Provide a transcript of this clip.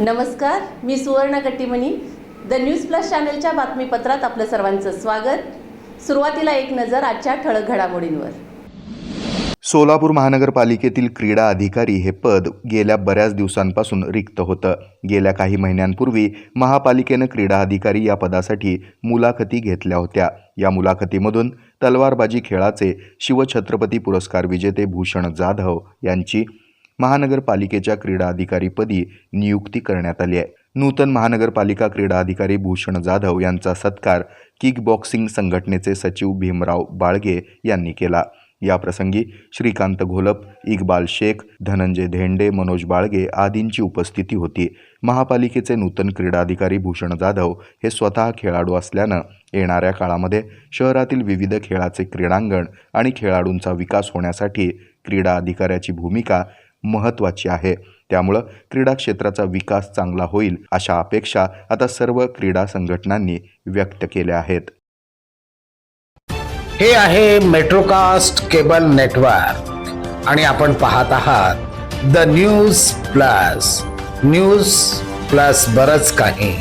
नमस्कार मी Suvarna Kattimani. The news plus चॅनलच्या बातमीपत्रात आपलं सर्वांचं स्वागत. सुरुवातीला एक नजर आजच्या ठळक घडामोडींवर. सोलापूर महानगरपालिकेतील क्रीडा अधिकारी हे पद गेल्या बऱ्याच दिवसांपासून रिक्त होतं. गेल्या काही महिन्यांपूर्वी महापालिकेनं क्रीडा अधिकारी या पदासाठी मुलाखती घेतल्या होत्या. या मुलाखतीमधून तलवारबाजी खेळाचे शिवछत्रपती पुरस्कार विजेते भूषण जाधव यांची महानगरपालिकेच्या क्रीडा अधिकारीपदी नियुक्ती करण्यात आली आहे. नूतन महानगरपालिका क्रीडा अधिकारी भूषण जाधव यांचा सत्कार किक बॉक्सिंग संघटनेचे सचिव भीमराव बाळगे यांनी केला. याप्रसंगी श्रीकांत घोलप इक्बाल शेख धनंजय धेंडे मनोज बाळगे आदींची उपस्थिती होती. महापालिकेचे नूतन क्रीडाधिकारी भूषण जाधव हे स्वतः खेळाडू असल्यानं येणाऱ्या काळामध्ये शहरातील विविध खेळाचे क्रीडांगण आणि खेळाडूंचा विकास होण्यासाठी क्रीडा अधिकाऱ्याची भूमिका महत्त्वाची आहे. त्यामुळं क्रीडा क्षेत्राचा विकास चांगला होईल अशा अपेक्षा आता सर्व क्रीडा संघटनांनी व्यक्त केल्या आहेत. हे आहे मेट्रोकास्ट केबल नेटवर्क आणि आपण पाहत आहात the news plus. News plus बरच काही.